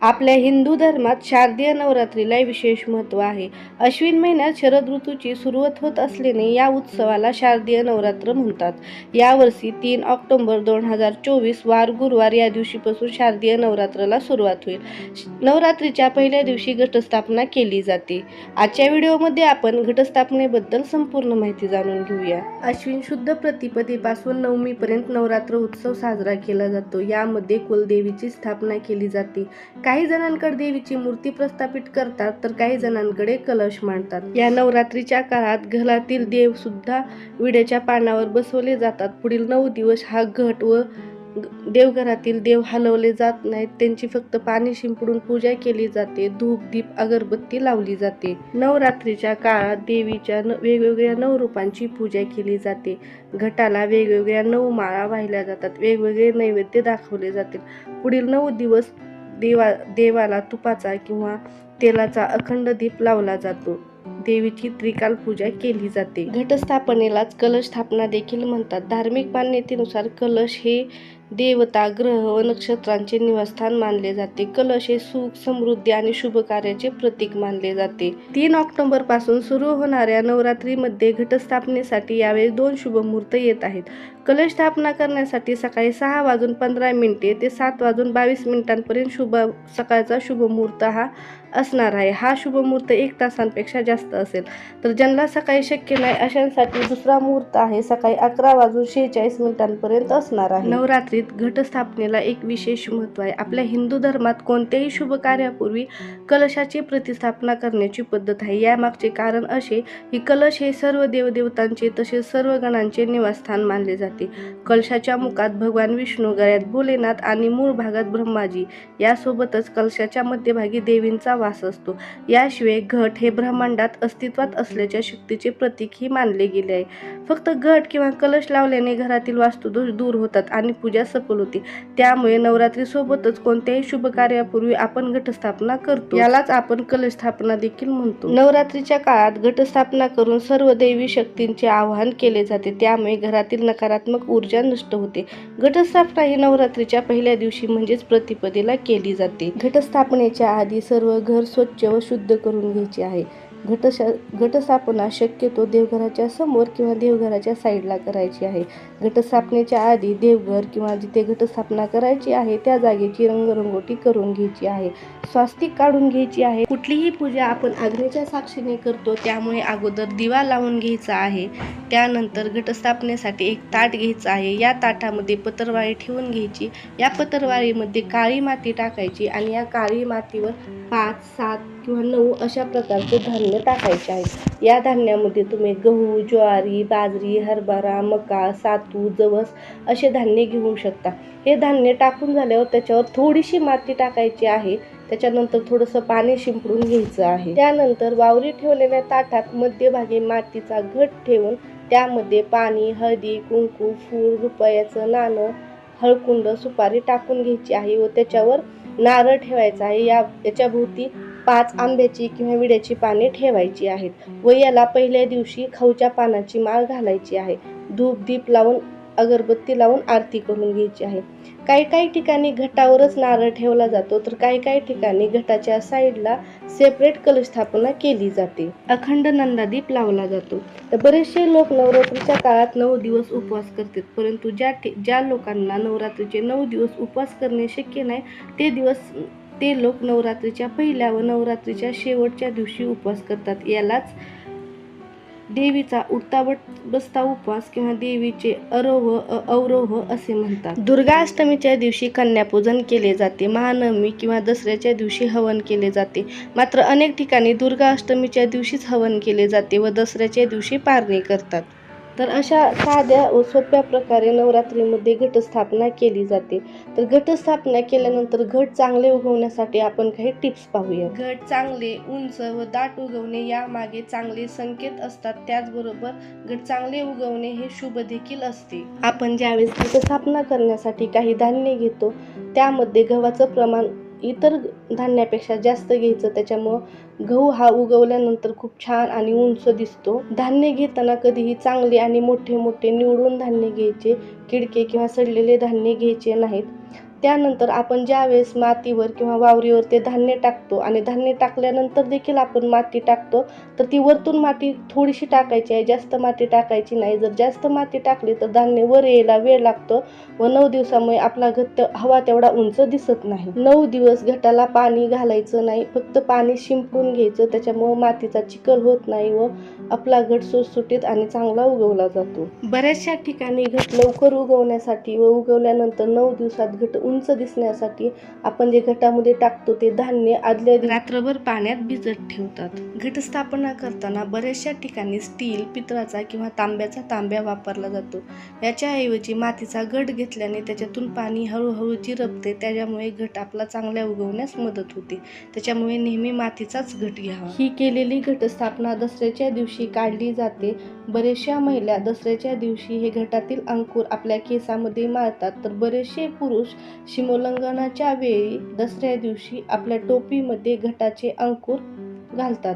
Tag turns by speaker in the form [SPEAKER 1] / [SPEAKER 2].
[SPEAKER 1] आपल्या हिंदू धर्मात शारदीय नवरात्रीला विशेष महत्त्व आहे. अश्विन महिन्यात शरद ऋतूची सुरुवात होत असल्याने या उत्सवाला शारदीय नवरात्र म्हणतात. यावर्षी तीन ऑक्टोबर दोन हजार चोवीस वार गुरुवार या दिवशीपासून शारदीय नवरात्राला सुरुवात होईल. श- नवरात्रीच्या पहिल्या दिवशी घटस्थापना केली जाते. आजच्या व्हिडिओमध्ये आपण घटस्थापनेबद्दल संपूर्ण माहिती जाणून घेऊया. अश्विन शुद्ध प्रतिपदेपासून नवमीपर्यंत नवरात्र उत्सव साजरा केला जातो. यामध्ये कुलदेवीची स्थापना केली जाते. काही जणांकडे देवीची मूर्ती प्रस्थापित करतात तर काही जणांकडे कलश मांडतात. या नवरात्रीच्या काळात घरातील देव सुद्धा विड्याच्या पानावर बसवले जातात. पुढील नऊ दिवस हा घट व देवघरातील देव हलवले जात नाहीत. त्यांची फक्त पाणी शिंपडून पूजा केली जाते. धूप दीप अगरबत्ती लावली जाते. नवरात्रीच्या काळात देवीच्या न- वेगवेगळ्या नऊ रूपांची पूजा केली जाते. घटाला वेगवेगळ्या नऊ माळा वाहिल्या जातात. वेगवेगळे नैवेद्य दाखवले जाते पुढील नऊ दिवस देवा देवाला तुपाचा किंवा तेलाचा अखंड दीप लावला जातो. देवीची त्रिकाल पूजा केली जाते. घटस्थापनेलाच कलश स्थापना देखील म्हणतात. धार्मिक मान्यतेनुसार कलश हे देवता ग्रह व नक्षत्रांचे निवासस्थान मानले जाते. कलश हे सुख समृद्धी आणि शुभ कार्याचे प्रतीक मानले जाते. तीन ऑक्टोबरपासून सुरू होणाऱ्या नवरात्रीमध्ये घटस्थापनेसाठी यावेळी दोन शुभ मुहूर्त येत आहेत. कलश स्थापना करण्यासाठी सकाळी सहा वाजून पंधरा मिनिटे ते सात वाजून बावीस मिनिटांपर्यंत शुभ सकाळचा शुभ मुहूर्त हा असणार आहे. हा शुभ मुहूर्त एक तासांपेक्षा जास्त असेल. तर ज्यांना सकाळी शक्य नाही अशांसाठी दुसरा मुहूर्त आहे सकाळी अकरा वाजून शेहेचाळीस मिनिटांपर्यंत असणार आहे. नवरात्रीत घटस्थापनेला एक विशेष महत्त्व आहे. आपल्या हिंदू धर्मात कोणत्याही शुभ कार्यापूर्वी कलशाची प्रतिस्थापना करण्याची पद्धत आहे. यामागचे कारण असे की कलश हे सर्व देवदेवतांचे तसेच सर्व गणांचे निवासस्थान मानले जाते. कलशाच्या मुखात भगवान विष्णू गळ्यात भोलेनाथ आणि मूळ भागात ब्रह्माजी यासोबतच कलशाच्या मध्यभागी देवींचा वास असतो. याशिवाय घट हे ब्रह्मांडात अस्तित्वात असल्याच्या शक्तीचे प्रतीकही मानले गेले आहे. फक्त घट किंवा कलश लावल्याने घरातील वास्तुदोष दूर होतात आणि पूजा सफल होते. त्यामुळे नवरात्रीसोबतच कोणत्याही शुभ कार्यापूर्वी आपण घटस्थापना करतो. यालाच आपण कलश स्थापना देखील म्हणतो. नवरात्रीच्या काळात घटस्थापना करून सर्व दैवी शक्तींचे आवाहन केले जाते. त्यामुळे घरातील नकारात्मक ऊर्जा नष्ट होते. घटस्थापना ही नवरात्रीच्या पहिल्या दिवशी म्हणजेच प्रतिपदेला केली जाते. घटस्थापनेच्या आधी सर्व घर स्वच्छ व शुद्ध करून घ्यायचे आहे. घटशा घटस्थापना शक्यतो देवघराच्या समोर किंवा देवघराच्या साईडला करायची आहे. घटस्थापनेच्या आधी देवघर किंवा जिथे घटस्थापना करायची आहे त्या जागेची रंगरंगोटी करून घ्यायची आहे. स्वास्तिक काढून घ्यायची आहे. कुठलीही पूजा आपण अग्नीच्या साक्षीने करतो त्यामुळे अगोदर दिवा लावून घ्यायचा आहे. त्यानंतर घटस्थापनेसाठी एक ताट घ्यायचं आहे. या ताटामध्ये पत्रवाळी ठेवून घ्यायची. या पत्रवाळीमध्ये काळी माती टाकायची आणि या काळी मातीवर पाच सात किंवा नऊ अशा प्रकारचे धान्य टाकायचे आहेत. या धान्यामध्ये तुम्ही गहू ज्वारी बाजरी हरभरा मका सातू जवस असे धान्य घेऊ शकता. हे धान्य टाकून झाल्यावर त्याच्यावर थोडीशी माती टाकायची आहे. त्याच्यानंतर थोडंसं पाणी शिंपडून घ्यायचं आहे. त्यानंतर वावरी ठेवलेल्या ताटात मध्यभागी मातीचा घट ठेवून त्यामध्ये पाणी हळदी कुंकू फूल रुपयाचं नाणं हळकुंड सुपारी टाकून घ्यायची आहे व त्याच्यावर नारळ ठेवायचा आहे. या याच्याभोवती पाच आंब्याची किंवा विड्याची पाने ठेवायची आहेत. व याला पहिल्या दिवशी खाऊच्या पानाची माळ घालायची आहे. धूप दीप लावून अगरबत्ती लावून आरती करून घ्यायची आहे. काही काही ठिकाणी घटावरच नारळ ठेवला जातो तर काही काही ठिकाणी घटाच्या साईडला सेपरेट कलश स्थापना केली जाते. अखंड नंदादीप लावला जातो. तर बरेचसे लोक नवरात्रीच्या काळात नऊ दिवस उपवास करतात परंतु ज्या ठि- ज्या लोकांना नवरात्रीचे नऊ दिवस उपवास करणे शक्य नाही ते दिवस ते लोक नवरात्रीच्या पहिल्या व नवरात्रीच्या शेवटच्या दिवशी उपवास करतात. यालाच देवीचा उठताबट बसता उपवास किंवा देवीचे अरोह अवरोह असे म्हणतात. दुर्गा अष्टमीच्या दिवशी कन्यापूजन केले जाते. महानवमी किंवा दसऱ्याच्या दिवशी हवन केले जाते. मात्र अनेक ठिकाणी दुर्गा अष्टमीच्या दिवशीच हवन केले जाते व दसऱ्याच्या दिवशी पारणी करतात. तर अशा साध्या व सोप्या प्रकारे नवरात्रीमध्ये घटस्थापना केली जाते. तर घटस्थापना केल्यानंतर घट चांगले उगवण्यासाठी आपण काही टिप्स पाहूया. घट चांगले उंच व दाट उगवणे यामागे चांगले संकेत असतात. त्याचबरोबर घट चांगले उगवणे हे शुभ देखील असते. आपण ज्यावेळेस घटस्थापना करण्यासाठी काही धान्य घेतो त्यामध्ये गव्हाचं प्रमाण इतर धान्यापेक्षा जास्त घ्यायचं. त्याच्यामुळं गहू हा उगवल्यानंतर खूप छान आणि उंच दिसतो. धान्य घेताना कधीही चांगले आणि मोठे मोठे निवडून धान्य घ्यायचे किडके किंवा सडलेले धान्य घ्यायचे नाहीत. त्यानंतर आपण ज्यावेळेस मातीवर किंवा वावरीवर ते धान्य टाकतो आणि धान्य टाकल्यानंतर देखील आपण माती टाकतो तर ती वरतून माती थोडीशी टाकायची आहे. जास्त माती टाकायची नाही. जर जास्त माती टाकली तर धान्य वर यायला वेळ लागतो व नऊ दिवसामुळे आपला घट्ट हवा तेवढा उंच दिसत नाही. नऊ दिवस घटाला पाणी घालायचं नाही. फक्त पाणी शिंपडून घ्यायचं. त्याच्यामुळं मातीचा चिखल होत नाही व आपला घट सुटसुटीत आणि चांगला उगवला जातो. बऱ्याचशा ठिकाणी घट लवकर उगवण्यासाठी व उगवल्यानंतर नऊ दिवसात घट उंच दिसण्यासाठी आपण जे घटामध्ये टाकतो ते धान्य आदल्या रात्रभर पाण्यात भिजत ठेवतात. घटस्थापना करताना बऱ्याचशा ठिकाणी स्टील पितळाचा किंवा तांब्याचा तांब्या वापरला जातो. याच्याऐवजी मातीचा घट घेतल्याने त्याच्यातून पाणी हळूहळू जिरपते त्याच्यामुळे घट आपला चांगल्या उगवण्यास मदत होते. त्याच्यामुळे नेहमी मातीचाच घट घ्यावा. ही केलेली घटस्थापना दसऱ्याच्या दिवशी काढली जाते. बरेचशा महिला दसऱ्याच्या दिवशी हे घटातील अंकुर आपल्या केसामध्ये मारतात. तर बरेचसे पुरुष शिमोल्लंघनाच्या वेळी दसऱ्या दिवशी आपल्या टोपीमध्ये घटाचे अंकुर घालतात.